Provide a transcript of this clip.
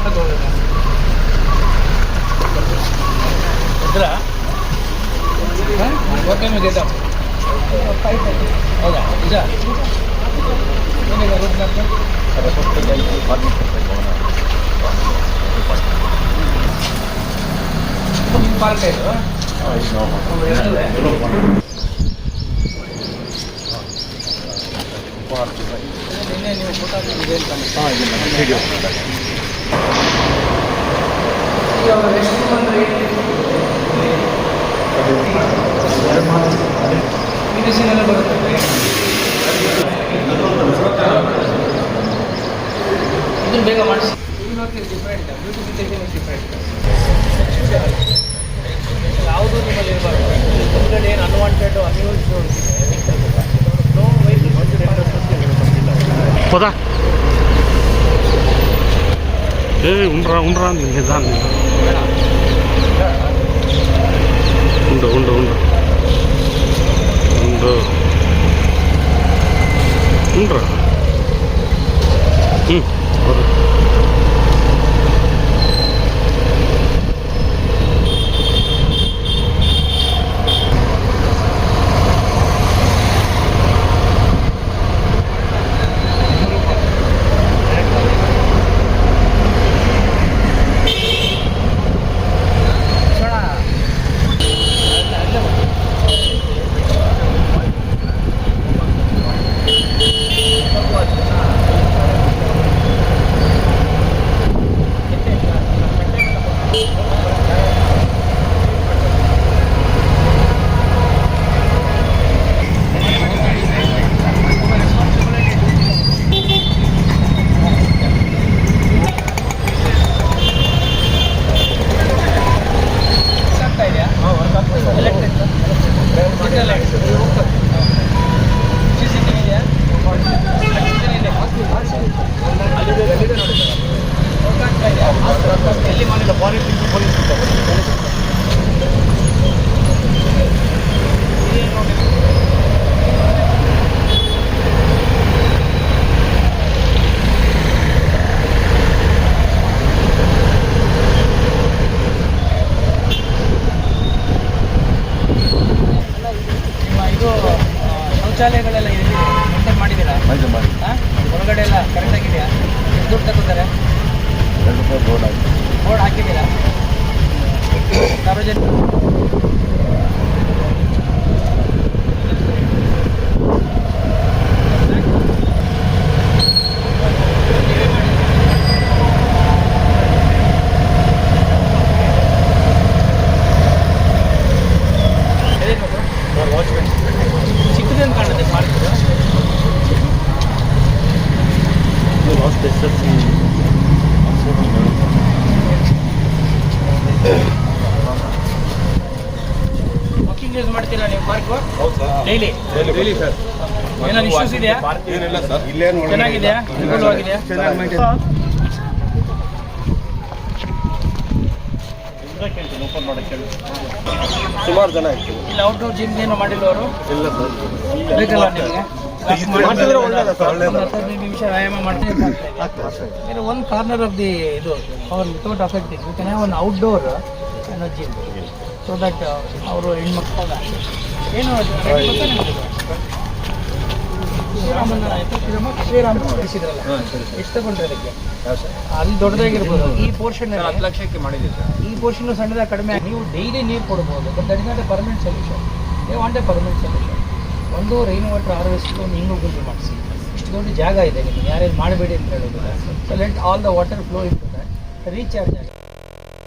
ಮಟ್ಟಕ್ಕೆ ಹೋಗೋದು ಇದ್ರ ಓಕೆ ಗೆದ್ದ ಹೌದಾ ನಿಜ ಏನಿದೆ ರೂಟ್ ಮ್ಯಾಪ್ ನಿಮ್ಮ ಪಾರ್ಕ್ ಇದು ಎರಡಲ್ಲೇ? ನಿನ್ನೆ ನೀವು ಫೋಟೋ ಹಾಕಿದ್ದು ಇವಾಗ ರೆಸ್ಟ್ ಬೇಗ ಮಾಡಿಸಿ ಇವತ್ತು ಡಿಫ್ರೆಂಟ್ ಬ್ಯೂಟಿಫಿಲ್ ಡಿಫ್ರೆಂಟ್ ಯಾವುದು ನಿಮ್ಮಲ್ಲಿ ಇರಬಾರ್ದು ನಿಮ್ಮಲ್ಲಿ ಏನು ಅನ್ವಾಂಟೆಡ್ ಅನ್ಯೂಸ್ಡ್ ನೋ ವೈಸ್ ಬಂದಿಲ್ಲ ಹೌದಾ ஏய் உண்றா உண்றா நீங்கள் தான் உண்டு உண்டு உண்டு. உண்டு. உண்றா. ம் ஒரு ಮಾಡಿಲ್ಲ ನಿಮ್ಮ ಇದು ಆ, ಶೌಚಾಲಯಗಳೆಲ್ಲ ಎಲ್ಲಿ ಮಾಡಿದ್ದೀರಾ? ಹಾಂ ಹೊರಗಡೆ ಎಲ್ಲ ಕರೆಕ್ಟ್ ಆಗಿದೆಯಾ? ಎಷ್ಟು ದುಡ್ಡು ತಗೋತಾರೆ ಬೋರ್ಡ್ ಹಾಕಿದ್ದೀರಾ? ಸಾರ್ವಜನಿಕ ವಾಕಿಂಗ್ ಯೂಸ್ ಮಾಡ್ತೀರಾ ನೀವು ಪಾರ್ಕ್ ಡೈಲಿ ಏನಾದ್ರು ಇಶ್ಯೂಸ್ ಇದೆಯಾ? ಏನಿಲ್ಲ ಸರ್ ಇಲ್ಲೇನು ಚೆನ್ನಾಗಿದೆಯಾ? ಅನುಕೂಲವಾಗಿದೆಯಾ ಸುಮಾರು ಜನ ಇಲ್ಲ ಇಲ್ಲ ಔಟ್ಡೋರ್ ಜಿಮ್ ಏನು ಮಾಡಿಲ್ಲ ಅವರು? ಇಲ್ಲ ಸರ್ ಬೇಕಲ್ಲ ನಿಮಗೆ? ಮಾಡಿದ್ರೆ ಒಳ್ಳೇದು. ಸರ್, ಹದಿನೈದು ನಿಮಿಷ ವ್ಯಾಯಾಮ ಮಾಡ್ತಾರೆ ಒಂದು ಕಾರ್ನರ್ ಆಫ್ ದಿ ಇದು ಅವ್ರ without affecting you can have one outdoor energy so that ಅವರು ಹೆಣ್ಮಕ್ಳ ಏನು? ಶ್ರೀರಾಮನ ಶ್ರೀರಾಮ ಶ್ರೀರಾಮ ಕಳಿಸಿದ್ರಲ್ಲ ಎಷ್ಟು ತಗೊಂಡ್ರೆ ಅದಕ್ಕೆ? ಅಲ್ಲಿ ದೊಡ್ಡದಾಗಿರ್ಬೋದು. ಈ ಪೋರ್ಷನ್ ಹತ್ತು ಲಕ್ಷಕ್ಕೆ ಮಾಡಿದ್ದೀವಿ ಸರ್. ಈ ಪೋರ್ಷನ್ ಸಣ್ಣದಾಗಿ ಕಡಿಮೆ ನೀವು ಡೈಲಿ ನೀರು ಕೊಡ್ಬೋದು. But that is not a permanent solution they want a permanent solution ಒಂದು ರೈನ್ ವಾಟರ್ ಹಾರ್ವೆಸ್ಟ್ ಒಂದು ಹಿಂಗು ಗುಂಡಿ ಮಾಡಿಸಿ ಇಷ್ಟು ದೊಡ್ಡ ಜಾಗ ಇದೆ ನಿಮಗೆ ಯಾರೇನು ಮಾಡಬೇಡಿ ಅಂತ ಹೇಳೋದಿಲ್ಲ. So let all the water flow ಇರ್ತದೆ ರೀಚಾರ್ಜ್ ಆಗಿ.